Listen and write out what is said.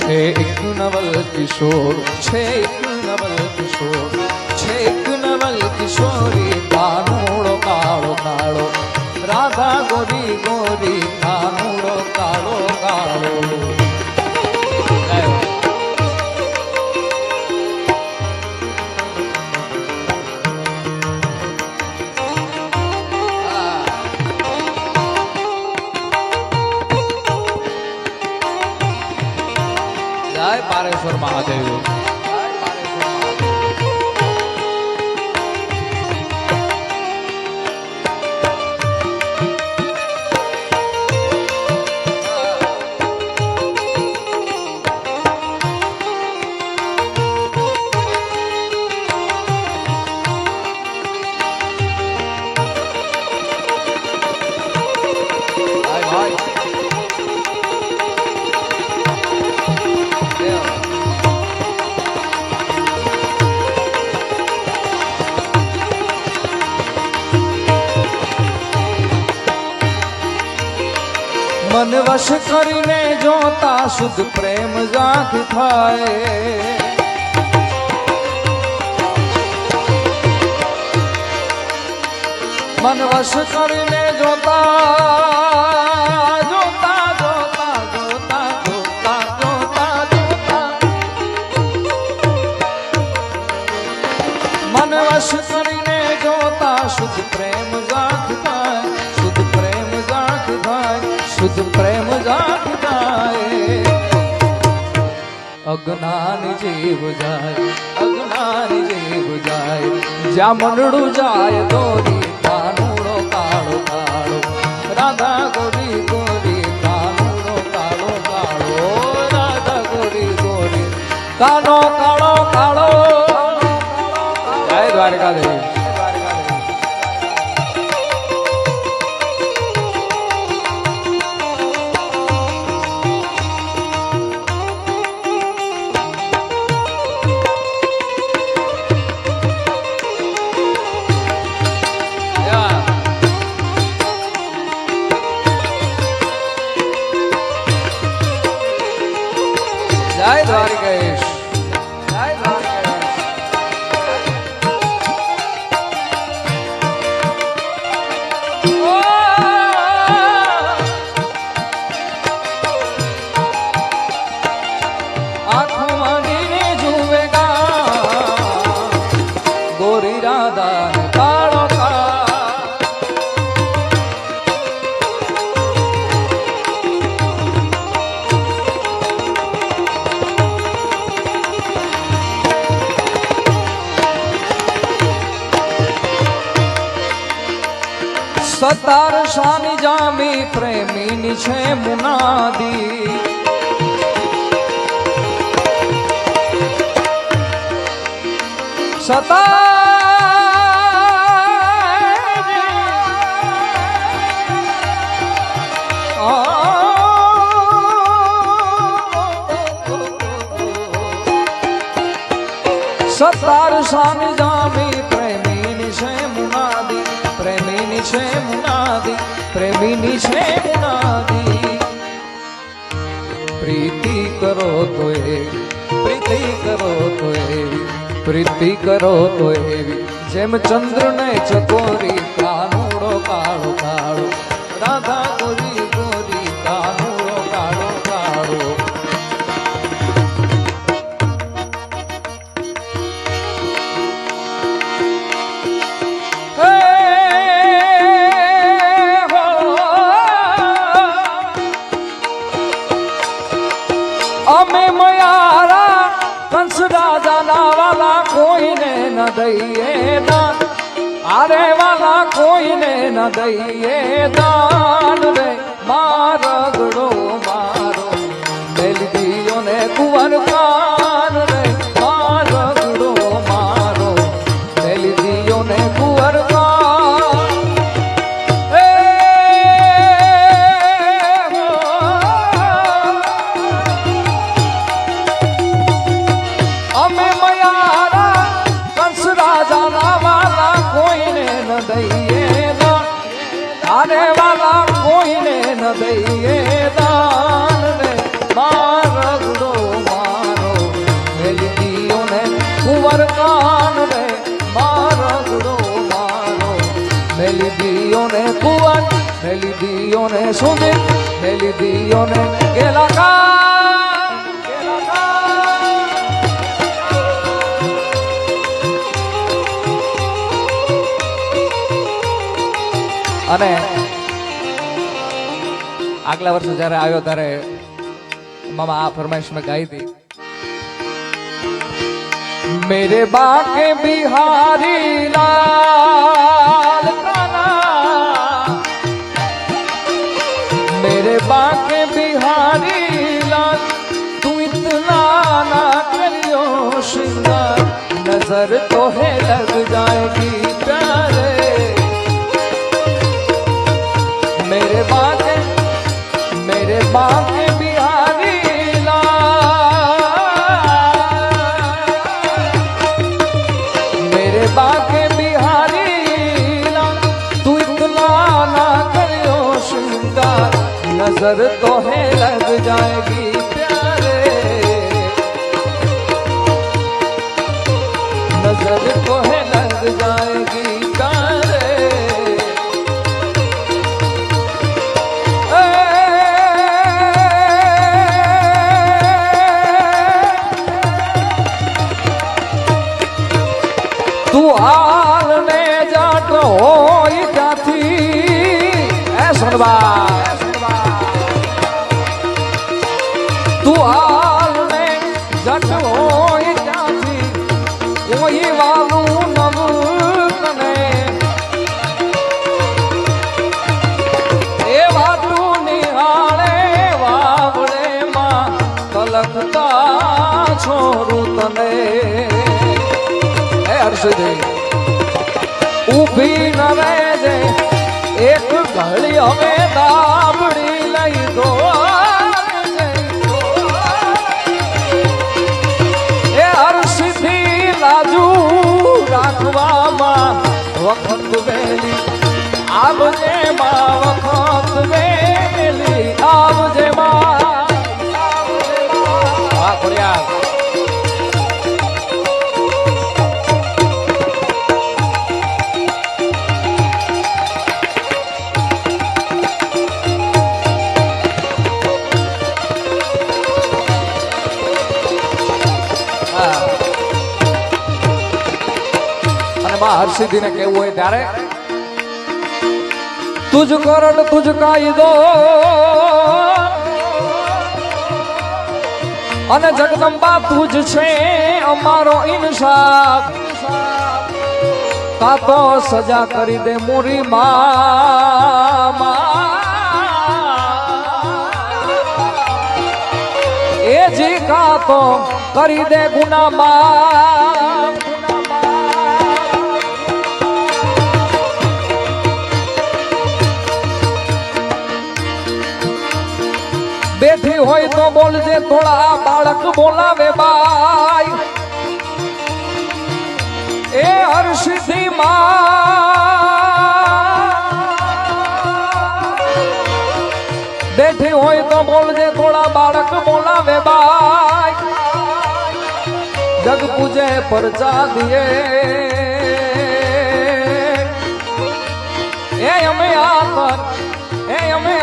છે એક નવલ કિશોર છે એક નવલ કિશોર છે એક નવલ કિશોરી કાનુડો કાળો કાળો રાધા ગોરી ગોરી કાનુડો કાળો કાળો જય પારેશ્વર મહાદેવ. મન વશ કરીને જોતા શુદ્ધ પ્રેમ જાગ થાય. મન વશ કરીને જોતા જોતા જોતા જોતા જોતા જોતા જોતા. મન વશ કરીને જોતા શુદ્ધ પ્રેમ જાગ થાય, શુદ્ધ પ્રેમ જાગ થાય. શુદ્ધ પ્રેમ જાગતાય અજ્ઞાન જીવ જાય અજ્ઞાન જીવ જાય. જ્યાં મનડું જાય દોરી જય સતાર સ્વામી જામી પ્રેમીની છે મુનાદી સતાર શાની જામી છે મુનાદી પ્રેમીની છે મુનાદી પ્રીતિ કરો તો એવી, પ્રીતિ કરો તો એવી, પ્રીતિ કરો તો એવી. જેમ ચંદ્રને ચકોરી દઈએ દાન. અરે વાલા કોઈને ન દઈએ દાન રે. ને સુમિત મેલી દિયો ને ગેલા કાન અને આગલા વર્ષે જ્યારે આવ્યો ત્યારે મામા આ ફરમાઈશ મેં ગાઈ હતી મેરે બાકે બિહારી લાલ नजर तो है लग जाएगी प्यारे मेरे बाके मेरे बाके बिहारी लाल मेरे बाके बिहारी लाल तू इतना ना करियो श्रृंगार नजर तो है लग जाएगी કલકતા છોરું તને. ઊભી ન રહેજે. એક ઘડી હવે દાબડી લઈ દો એ હર્ષથી લાજુ રાખવામાં વખત આવજે માં વખત વેલી. માં કેવું હોય ત્યારે, તુજ કરણ, તુજ કાયદો અને જગદંબા તુજ છે અમારો ઇન્સાફ. કા તો સજા કરી દે મુરી મા એ જી કા તો કરી દે ગુના બેઠી હોય તો બોલજે થોડા બાળક બોલાવે બાઈ. એ મા. બેઠી હોય તો બોલજે થોડા બાળક બોલાવે બાઈ. જગ પૂજે પરચા દિયે એ અમે આતર, એ અમે